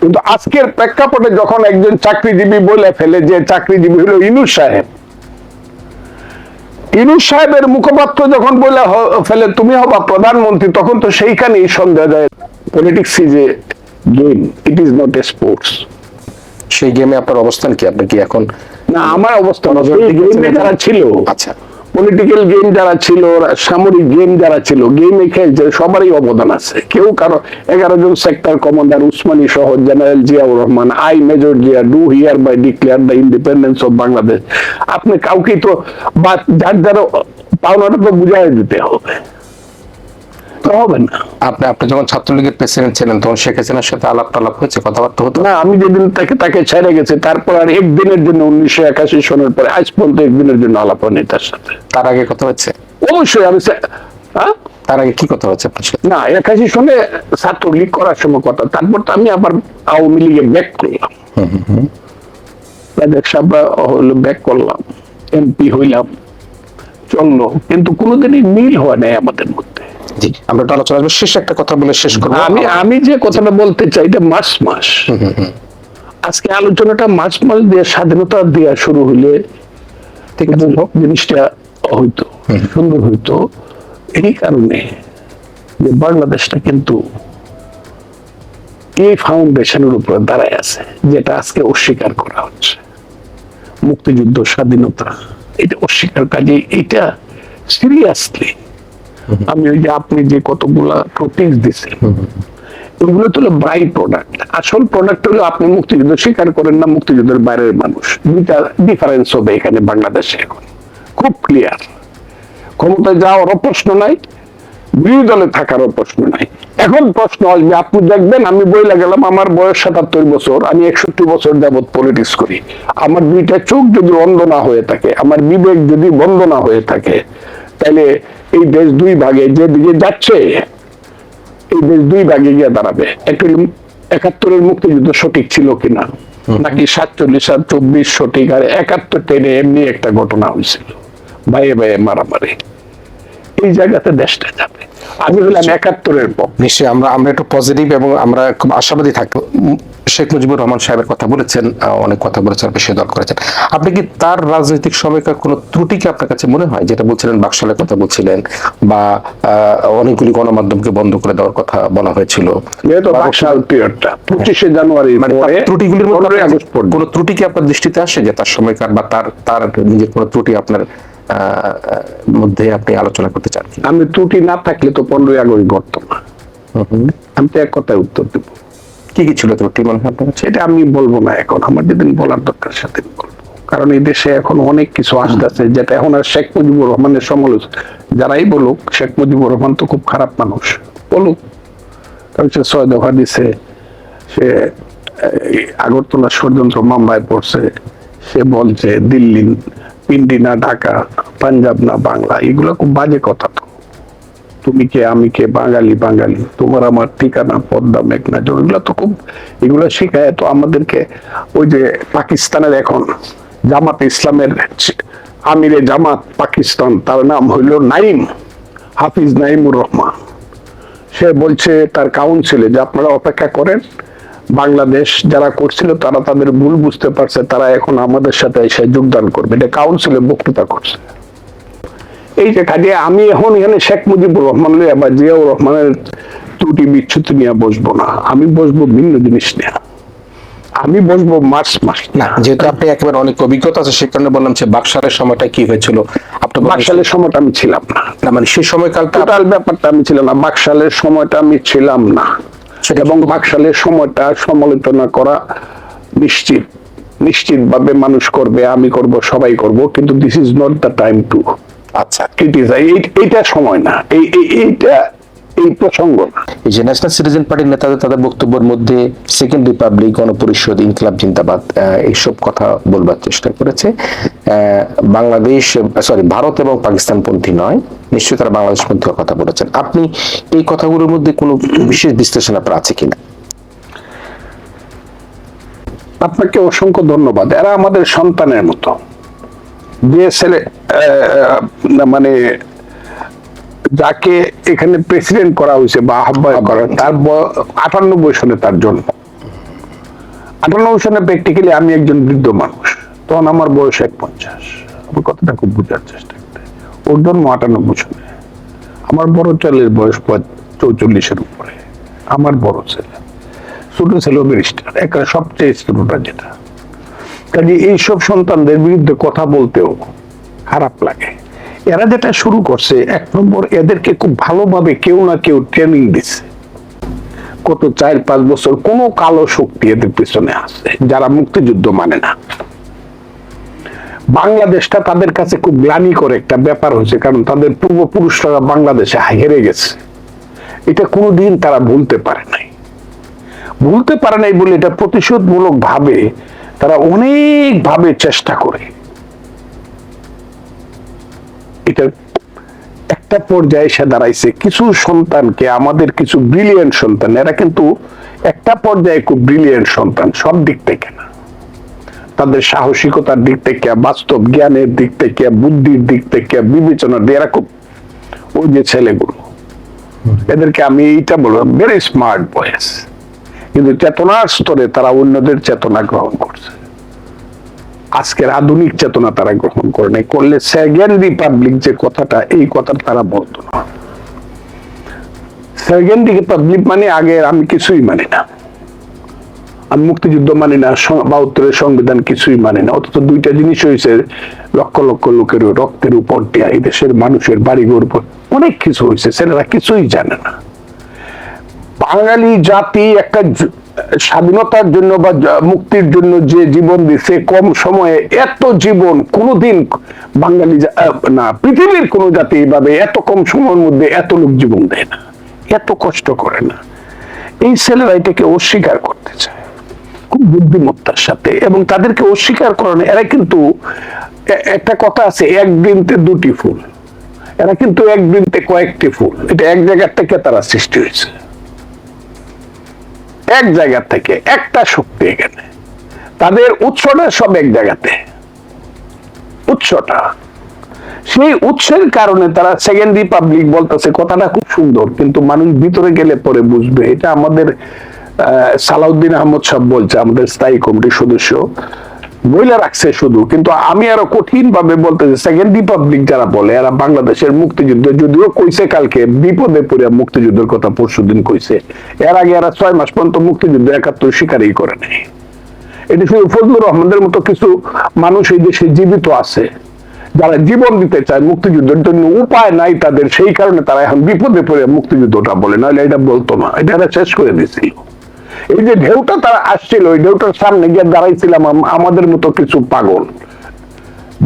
কিন্তু আজকের প্রেক্ষাপটে যখন একজন চাকরিজীবী বলে ফেলে যে চাকরিজীবী হলো ইনুস সাহেব ইনুস সাহেবের মুখপাত্র যখন বলে ফেলে তুমি হবা প্রধানমন্ত্রী তখন তো সেইখানেই সন্দেহ যায় politics is a game it is not a sports সেই গেমে আপনার অবস্থান কি? আপনি কি এখন না আমার অবস্থা না। নজর সেই দিয়েছেন যারা ছিল আচ্ছা। পলিটিক্যাল গেম যারা ছিল, সামরিক গেম যারা ছিল গেমে খেলছে, সবারই অবদান আছে। কেউ কারও এগারো জন সেক্টর কমান্ডার উসমানী সহ general Ziaur Rahman, I major Zia do hereby declare the independence of Bangladesh আপনি কাউকে তো বা যার যার পাওনাটা তো বুঝাই দিতে হবে। তো হবে না। আপনি আপনি যখন ছাত্রলীগের প্রেসিডেন্ট ছিলেন তখন শেখ হাসিনার সাথে আলাপ টালাপ হয়েছে কথাবার্তা হতো? না আমি যেদিন তাকে তাকে ছেড়ে গেছে তারপর আর একদিনের জন্য উনিশশো একাশি সনের পরে আজ পর্যন্ত একদিনের জন্য আলাপ হয়নি তার সাথে। তার আগে কথা হচ্ছে অবশ্যই আমি হ্যাঁ? তার আগে কি কথা হচ্ছে না একাশি সনে ছাত্রলীগ করার সময় কথা তারপর তো আমি আবার আওয়ামী লীগে ব্যাক করলাম। হলো ব্যাক করলাম এমপি হইলাম চলল কিন্তু কোনোদিনই মিল হয় নাই আমাদের মধ্যে। জি। আমরা একটু আলোচনা আসব শেষ একটা কথা বলে শেষ করব। আমি আমি যে কথাটা বলতে চাই এটা মাস মাস। আজকে আলোচনাটা মাস মাস দিয়ে স্বাধীনতা দেওয়া শুরু হইলে ঠিক আছে। জিনিসটা হইতো সুন্দর হইতো। এই কারণে যে বাংলাদেশটা কিন্তু এই ফাউন্ডেশনের উপরে দাঁড়ায় আছে যেটা আজকে অস্বীকার করা হচ্ছে। মুক্তিযুদ্ধ স্বাধীনতা এটা অস্বীকার কাজে এটা সিরিয়াসলি আমি ওই যে আপনি যে কতগুলা টপিক দিচ্ছেন এগুলো তো হলো বাই প্রোডাক্ট আসল প্রোডাক্ট হলো আপনি মুক্তিযুদ্ধ স্বীকার করেন না মুক্তিযুদ্ধের বাইরের মানুষ। দুইটা ডিফারেন্স হবে এখানে বাংলাদেশে এখন। খুব ক্লিয়ার ক্ষমতায় যাওয়ারও প্রশ্ন নাই বিরোধী দলে থাকারও প্রশ্ন নাই। এখন প্রশ্ন আসবে আপনি দেখবেন আমি বইলা গেলাম আমার বয়স সাতাত্তর বছর আমি একষট্টি বছর যাবৎ পলিটিক্স করি। আমার দুইটা চোখ যদি অন্ধ না হয়ে থাকে আমার বিবেক যদি বন্ধ না হয়ে থাকে তাহলে এই দেশ দুই ভাগে যে দিকে যাচ্ছে এই দেশ দুই ভাগে গিয়ে দাঁড়াবে। একটি একাত্তরের মুক্তিযুদ্ধ সঠিক ছিল কিনা? নাকি সাতচল্লিশ আর চব্বিশ সঠিক? আর একাত্তর টেনে এমনি একটা ঘটনা হয়েছিল। বাইরে বাইরে মারামারি। এই জায়গাতে দেশটা যাবে। আমি হলাম একাত্তরের পক্ষ। নিশ্চয়ই আমরা আমরা একটু পজিটিভ এবং আমরা খুব আশাবাদী থাকব শেখ মুজিবুর রহমান সাহেবের কথা বলেছেন অনেক কথা বলেছেন বেশি দল করেছেন। আপনি কি তার রাজনৈতিক সময়কার কোনো ত্রুটি কি আপনার কাছে মনে হয়? যেটা বলছিলেন বাকশালের কথা বলছিলেন বা অনেকগুলি গণমাধ্যমকে বন্ধ করে দেওয়ার কথা বলা হয়েছিল। বাকশাল পঁচিশে জানুয়ারি মানে ত্রুটিগুলির মধ্যে কোনো ত্রুটি কি আপনার দৃষ্টিতে আসে যে তার সময়কার বা তার তার নিজের কোনো ত্রুটি আপনার মধ্যে আপনি আলোচনা করতে চান আমি ত্রুটি না থাকলে তো পনেরোই আগস্ট ঘটত না। আমি তো এক কথায় উত্তর দেব। কি কি ছিল ত্রুটি মনে হয় সেটা আমি বলব না এখন আমার যেদিন বলার দরকার সেদিন বলব। কারণ এই দেশে এখন অনেক কিছু আসতেছে যেটা এখন আর শেখ মুজিবুর রহমানের সমালোচনা যারাই বলুক শেখ মুজিবুর রহমান তো খুব খারাপ মানুষ বলুক। কারণ সে ছয় দফা দিছে সে আগরতলা ষড়যন্ত্র মামলায় পড়ছে সে বলছে দিল্লি পিন্ডি না ঢাকা, পাঞ্জাব না বাংলা, এগুলো খুব বাজে কথা তো। তুমি কে, আমি কে, বাঙালি বাঙালি, তোমার আমার ঠিকানা, পদ্মা, মেঘনা, জল, এগুলো তো খুব এগুলো শেখায় তো আমাদেরকে ওই যে পাকিস্তানের এখন জামাত ইসলামের আমিরে জামাত পাকিস্তান, তার নাম হইল নাইম, হাফিজ নাইমুর রহমান। সে বলছে তার কাউন্সিলে যে আপনারা অপেক্ষা করেন বাংলাদেশ যারা করছিল তারা তাদের ভুল বুঝতে পারছে তারা এখন আমাদের সাথে এসে যোগদান করবে। এটা কাউন্সিলে বক্তৃতা করছে। এই যে কাজে আমি এখন এখানে শেখ মুজিবুর রহমান লইয়া বা জিয়াউর রহমানের ত্রুটি বিচ্ছুতি নিয়ে বসবো না। আমি বসবো ভিন্ন জিনিস নিয়ে। আমি বসবো মার্চ মাস। না যেহেতু আপনি একেবারে অনেক অভিজ্ঞতা আছে সে কারণে বললাম যে বাকশালের সময়টা কি হয়েছিল? আপনি বলেন- বাকশালের সময়টা আমি ছিলাম না। মানে সেই সময়কালটা টোটাল ব্যাপারটা আমি ছিলাম না। বাকশালের সময়টা আমি ছিলাম না। এবং বাকশালের সময়টা সমালোচনা করা নিশ্চিত নিশ্চিতভাবে মানুষ করবে আমি করব সবাই করব কিন্তু this is not the time to আচ্ছা। ক্রিটিসাইজ এইটা সময় না। এই এই- এইটা এই প্রসঙ্গ এই যে ন্যাশনাল সিটিজেন পার্টির নেতাদের তাদের বক্তব্যের মধ্যে সেকেন্ড রিপাবলিক গণপরিষদ ইনকলাব জিন্দাবাদ এইসব কথা বলবার চেষ্টা করেছে। বাংলাদেশ সরি ভারত এবং পাকিস্তান পন্থী নয়। নিশ্চয়ই তারা বাংলাদেশ পন্থী কথা বলেছেন। আপনি এই কথাগুলোর মধ্যে কোনো বিশেষ বিশ্লেষণ আপনার আছে কিনা? আপনাকে অসংখ্য ধন্যবাদ। এরা আমাদের সন্তানের মতো। যে ছেলে মানে যাকে এখানে প্রেসিডেন্ট করা হয়েছে বা আহ্বায়ক করা তার আটানব্বই সনে তার জন্ম। আটানব্বই সালে প্র্যাকটিক্যালি আমি একজন বৃদ্ধ মানুষ। তখন আমার বয়স এক পঞ্চাশ আমি কথাটা খুব বোঝার চেষ্টা করি। ওর জন্ম আটানব্বই সালে আমার বড় ছেলের বয়স চৌচল্লিশের উপরে। আমার বড় ছেলে। ছোট ছেলে ব্যারিস্টার একটা সবচেয়ে ছোটটা যেটা। কাজে এইসব সন্তানদের বিরুদ্ধে কথা বলতেও খারাপ লাগে। এরা যেটা শুরু করছে, এক নম্বর এদেরকে খুব ভালোভাবে কেউ না কেউ ট্রেনিং দিচ্ছে। গত চার, পাঁচ বছর কোনো কালো শক্তি এদের পিছনে আছে যারা মুক্তিযুদ্ধ মানে না। বাংলাদেশটা তাদের কাছে খুব গ্লানিকর একটা ব্যাপার হয়েছে, কারণ তাদের পূর্বপুরুষরা বাংলাদেশে হেরে গেছে। এটা কোনোদিন তারা ভুলতে পারে নাই। ভুলতে পারে নাই বলে এটা প্রতিশোধমূলক ভাবে তারা অনেক ভাবে চেষ্টা করে। এটা একটা পর্যায়ে এসে দাঁড়াইছে। কিছু সন্তানকে আমাদের কিছু ব্রিলিয়েন্ট সন্তান এরা কিন্তু একটা পর্যায়ে খুব ব্রিলিয়েন্ট সন্তান সব দিক থেকে না। তাদের সাহসিকতার দিক থেকে বাস্তব জ্ঞানের দিক থেকে বুদ্ধির দিক থেকে বিবেচনা দিয়ে এরা খুব ওই যে ছেলেগুলো। এদেরকে আমি এইটা বলব ভেরি স্মার্ট বয়েস কিন্তু চেতনার স্তরে তারা অন্যদের চেতনা গ্রহণ করছে। আজকের আধুনিক চেতনা তারা গ্রহণ করে নাই। করলে সেকেন্ড রিপাবলিক যে কথাটা, এই কথাটা তারা বলতো না। সেকেন্ড রিপাবলিক মানে আগে আমি কিছুই মানি না। আমি মুক্তিযুদ্ধ মানি না, সং- বাহাত্তরের সংবিধান কিছুই মানি না। অথচ দুইটা জিনিস হয়েছে লক্ষ লক্ষ লোকের রক্তের উপর দেয়া, এই দেশের মানুষের বাড়িঘর উপর। অনেক কিছু হয়েছে ছেলেরা কিছুই জানে না। বাঙালি জাতি একটা স্বাধীনতার জন্য বা মুক্তির জন্য যে জীবন দিছে কম সময়ে এত জীবন কোনোদিন বাঙালি না, পৃথিবীর কোন জাতি এইভাবে এত কম সময়ের মধ্যে এত লোক জীবন দেয় না, এত কষ্ট করে না। এই ছেলেরা এটাকে অস্বীকার করতে চায়, খুব বুদ্ধিমত্তার সাথে এবং তাদেরকে অস্বীকার করেন, এরা কিন্তু একটা কথা আছে, এক বৃন্তে দুটি ফুল, এরা কিন্তু এক বৃন্তে কয়েকটি ফুল, এটা এক জায়গা থেকে তারা সৃষ্টি হয়েছে। এক জায়গা থেকে একটা শক্তি এখানে। তাদের উৎসটা সব এক জায়গাতে। উৎসটা। সেই উৎসের কারণে তারা সেকেন্ড রিপাবলিক বলতেছে, কথাটা খুব সুন্দর, কিন্তু মানুষ ভিতরে গেলে পরে বুঝবে। এটা আমাদের সালাউদ্দিন আহমদ সাহেব বলছে, আমাদের স্থায়ী কমিটির সদস্য। বইলে রাখছে শুধু, কিন্তু আমি আরও কঠিন ভাবে বলতেছি সেকেন্ড রিপাবলিক যারা বলে, এরা বাংলাদেশের মুক্তিযুদ্ধ, যদিও কইছে কালকে, বিপদে পড়ে মুক্তিযুদ্ধের কথা পরশু দিন কইছে। এর আগে এরা ছয় মাস পর্যন্ত মুক্তিযুদ্ধ একাত্তর স্বীকারই করে নেই। এটি শুধু ফজলুর রহমানদের মতো কিছু মানুষ এই দেশে জীবিত আছে। যারা জীবন দিতে চায় মুক্তিযুদ্ধের জন্য, উপায় নাই তাদের, সেই কারণে তারা এখন বিপদে পড়ে মুক্তিযুদ্ধটা বলে। নাহলে এটা বলতো না। এটা শেষ করে দিছিল এই যে ঢেউটা তারা আসছিল, ওই ঢেউটার সামনে গিয়ে দাঁড়াইছিলাম আমাদের মতো কিছু পাগল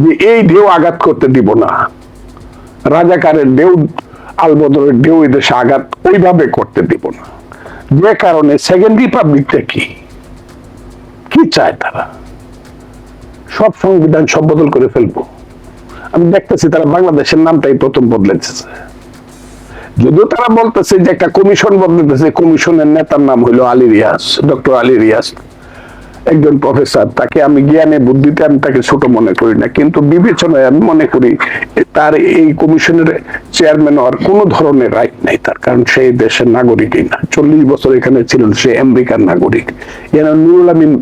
যে এই ঢেউ আঘাত করতে দিব না। রাজাকারের ঢেউ, আলবদরের ঢেউ এদেশে আঘাত ওইভাবে করতে দিব না। যে কারণে সেকেন্ড রিপাবলিকটা কি? কি চায় তারা? সব সংবিধান সব বদল করে ফেলব। আমি দেখতেছি তারা বাংলাদেশের নামটাই প্রথম বদলেছে যদিও তারা বলতেছে যে একটা কমিশন বদলেছে কমিশনের নেতার নাম হলো আলী রিয়াজ ডক্টর আলী রিয়াজ। একজন প্রফেসর তাকে আমি জ্ঞানে বুদ্ধিতে আমি তাকে ছোট মনে করি না, কিন্তু বিবেচনায় আমি মনে করি তার এই কমিশনের চেয়ারম্যান হওয়ার কোনো ধরনের রাইট নাই তার, কারণ সেই দেশের নাগরিকই না। চল্লিশ বছর এখানে ছিলেন, সে আমেরিকার নাগরিক। যেন নুরুল আমিন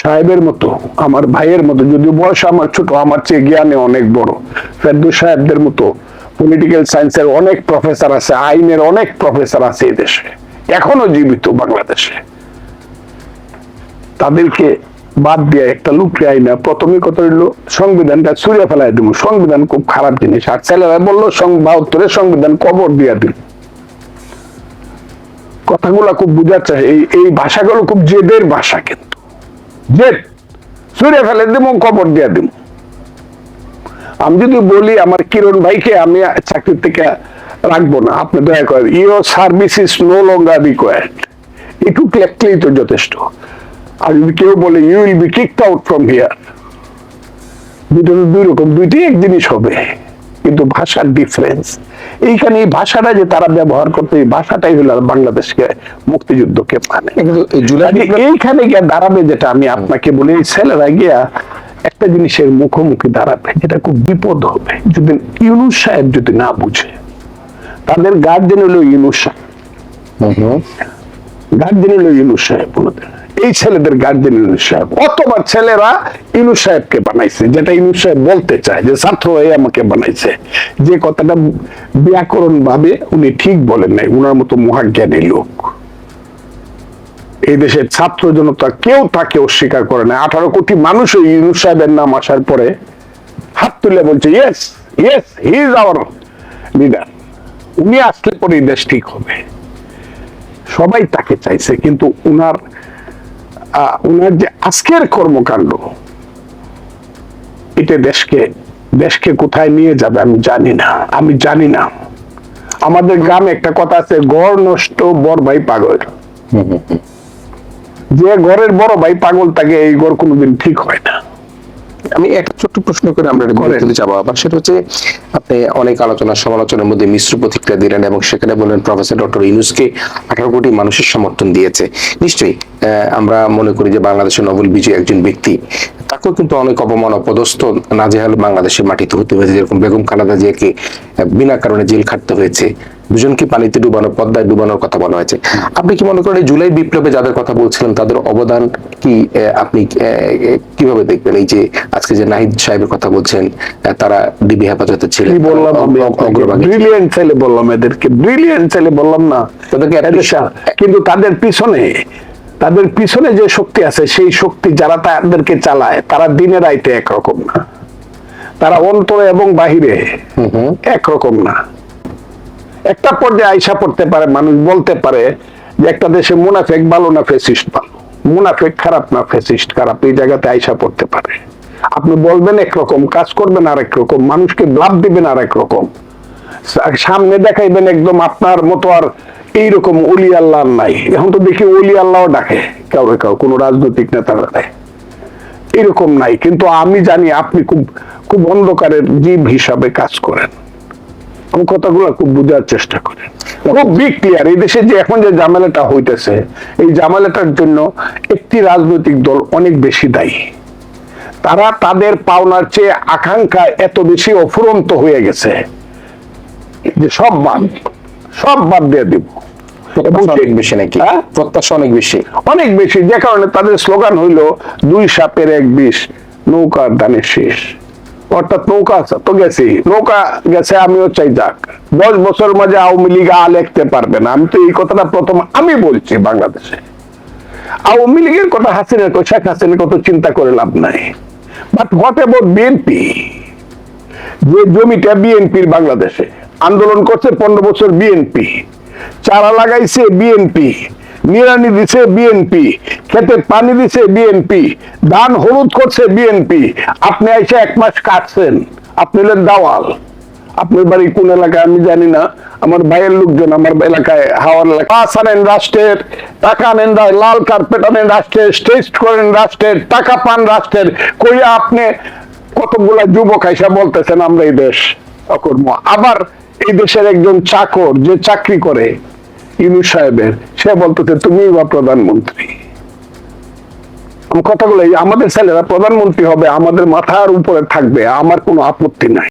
সাহেবের মতো, আমার ভাইয়ের মতো, যদিও বয়স আমার ছোট, আমার চেয়ে জ্ঞানে অনেক বড়। ফেরদুস সাহেবদের মতো পলিটিক্যাল সায়েন্সের অনেক প্রফেসর আছে, আইনের অনেক প্রফেসর আছে এই দেশে, এখনও জীবিত বাংলাদেশে। তাদেরকে বাদ দিয়ে একটা লুকরে আইনা, প্রথমে কথা হইল, সংবিধানটা ছুঁড়ে ফেলাই দিব, সংবিধান খুব খারাপ জিনিস, আর ছেলেরা বলল বাহাত্তরের সংবিধান কবর দিয়া দিল। কথাগুলো খুব বুঝাচ্ছে, এই এই ভাষাগুলো খুব জেদের ভাষা কিন্তু। জেদ! ছুঁড়ে ফেলে দিব, কবর দিয়া দিব। আমি যদি বলি আমার কিরণ ভাইকে আমি চাকরি থেকে রাখব না আপনি দয়া করেন your service is no longer required এটুকু লেখলেই তো যথেষ্ট। আর যদি কেউ বলে you will be kicked out from here দুটো তো দুই রকম দুইটি এক জিনিস হবে কিন্তু ভাষার ডিফারেন্স এইখানে এই ভাষাটা যে তারা ব্যবহার করতে এই ভাষাটাই হলো বাংলাদেশকে মুক্তিযুদ্ধকে মানে। এইখানে গিয়ে দাঁড়াবে যেটা আমি আপনাকে বলি ছেলেরা গিয়া একটা জিনিসের মুখোমুখি দাঁড়াবে যেটা খুব বিপদ হবে। যদি ইউনুস সাহেব যদি না বুঝে তাদের গার্জেন হলো ইউনুস সাহেব। গার্জেন হলো ইউনুস সাহেব ওনাদের এই ছেলেদের গার্জেন ইউনুস সাহেব। অথবা ছেলেরা ইউনুস সাহেবকে বানাইছে যেটা ইউনুস সাহেব বলতে চায় যে ছাত্র হয়ে আমাকে বানাইছে। যে কথাটা ব্যাকরণ ভাবে উনি ঠিক বলেন নাই উনার মতো মহাজ্ঞানী লোক। এই দেশের ছাত্র জনতা কেউ তাকে অস্বীকার করে না। আঠারো কোটি মানুষ ওই ইউনুস সাহেবের নাম আসার পরে হাত তুলে বলছে yes yes he is our leader উনি আসলে পরে দেশ ঠিক হবে। সবাই তাকে চাইছে, কিন্তু উনার উনার যে আজকের কর্মকাণ্ড, এটা দেশকে দেশকে কোথায় নিয়ে যাবে আমি জানি না। আমি জানি না। আমাদের গ্রামে একটা কথা আছে, গড় নষ্ট, বড় ভাই পাগল। যে ঘরের বড় ভাই পাগল তাকে এই ঘর কোনোদিন ঠিক হয় না। আমি একটা ছোট্ট প্রশ্ন করে আমরা করেন। বিরতিতে যাব আবার সেটা হচ্ছে আপনি অনেক আলোচনা সমালোচনার মধ্যে মিশ্র প্রতিক্রিয়া দিলেন এবং সেখানে বললেন প্রফেসর ডক্টর ইউনুসকে আঠারো কোটি মানুষের সমর্থন দিয়েছে। নিশ্চয়ই আমরা মনে করি যে বাংলাদেশের নোবেল বিজয়ী একজন ব্যক্তি তাকেও কিন্তু অনেক অপমান অপদস্থ নাজেহাল বাংলাদেশের মাটিতে হতে হয়েছে। যেরকম বেগম খালেদা জিয়াকে বিনা কারণে জেল খাটতে হয়েছে। দুজনকে পানিতে ডুবানো পদ্মায় ডুবানোর কথা বলা হয়েছে? আপনি কি মনে করেন জুলাই বিপ্লবে যাদের কথা বলছিলেন তাদের অবদান কি আপনি কীভাবে দেখবেন? এই যে আজকে যে নাহিদ সাহেবের কথা বলছেন তারা ডিবি হেফাজতে ছিলেন। বললাম। ব্রিলিয়েন্ট ছেলে বললাম এদেরকে ব্রিলিয়েন্ট ছেলে বললাম না। তাদেরকে কিন্তু তাদের পিছনে তাদের পিছনে যে শক্তি আছে সেই শক্তি যারা তাদেরকে চালায় তারা দিনের আইতে একরকম না। তারা অন্তরে এবং বাহিরে একরকম না। একটা পর্যায়ে আয়সা পড়তে পারে, মানুষ বলতে পারে যে একটা দেশে মুনাফেক ভালো না ফেসিস্ট ভালো। মুনাফেক খারাপ না ফেসিস্ট খারাপ, এই জায়গাতে আয়সা পড়তে পারে। আপনি বলবেন একরকম, কাজ করবেন আরেক রকম, মানুষকে লাভ দিবেন আরেক রকম। সামনে দেখাইবেন একদম আপনার মতো আর এইরকম অলি আল্লাহ নাই। এখন তো দেখি অলি আল্লাহও ডাকে কাউরে কাউ, কোনো রাজনৈতিক নেতারা দেয় এরকম নাই। কিন্তু আমি জানি আপনি খুব খুব অন্ধকারের জীব হিসাবে কাজ করেন। আমি কথাগুলো খুব বোঝার চেষ্টা করেন খুব বিগ ক্লিয়ার এই দেশে যে এখন যে ঝামেলাটা হইতেছে এই ঝামেলাটার জন্য একটি রাজনৈতিক দল অনেক বেশি দায়ী। তারা তাদের পাওনার চেয়ে আকাঙ্ক্ষা এত বেশি অফুরন্ত হয়ে গেছে যে সব বাদ সব বাদ দিয়ে দিব। অনেক বেশি নাকি? হ্যাঁ? প্রত্যাশা অনেক বেশি। অনেক বেশি যে কারণে তাদের স্লোগান হইল দুই সাপের এক বিষ নৌকার দানের শেষ। অর্থাৎ নৌকা তো গেছি। নৌকা গেছে, আমিও চাই যাক। দশ বছর মাঝে লিখতে পারবে না। আমি তো এই কথাটা প্রথম আমি বলছি বাংলাদেশে। আওয়ামী লীগের কথা হাসিনের কথা, শেখ হাসিনের কত চিন্তা করে লাভ নাই। বাট হোয়াট অ্যাবাউট বিএনপি যে জমিটা বিএনপির বাংলাদেশে। আন্দোলন করছে পনেরো বছর বিএনপি চারা লাগাইছে বিএনপি নিরানি দিছে বিএনপি খেতে পানি দিছে বিএনপি ধান হলুদ করছে বিএনপি আপনি এসে এক মাস কাটছেন, আপনি হলেন দাওয়াল। আপনার বাড়ি কোন এলাকায় আমি জানি না, আমার ভাইয়ের লোকজন আমার এলাকায়, হাওয়ার এলাকা পাস আনেন রাষ্ট্রের, টাকা আনেন লাল কার্পেট আনেন রাষ্ট্রের, স্টেজ করেন রাষ্ট্রের, টাকা পান রাষ্ট্রের। কইয়া আপনি কতগুলা যুবক আইসা বলতেছেন, আমরা এই দেশ অকর্ম। আবার এই দেশের একজন চাকর যে চাকরি করে ইনু সাহেবের, সে বলতেছে তুমি বা প্রধানমন্ত্রী? কথাগুলো আমাদের ছেলেরা প্রধানমন্ত্রী হবে, আমাদের মাথার উপরে থাকবে, আমার কোনো আপত্তি নাই।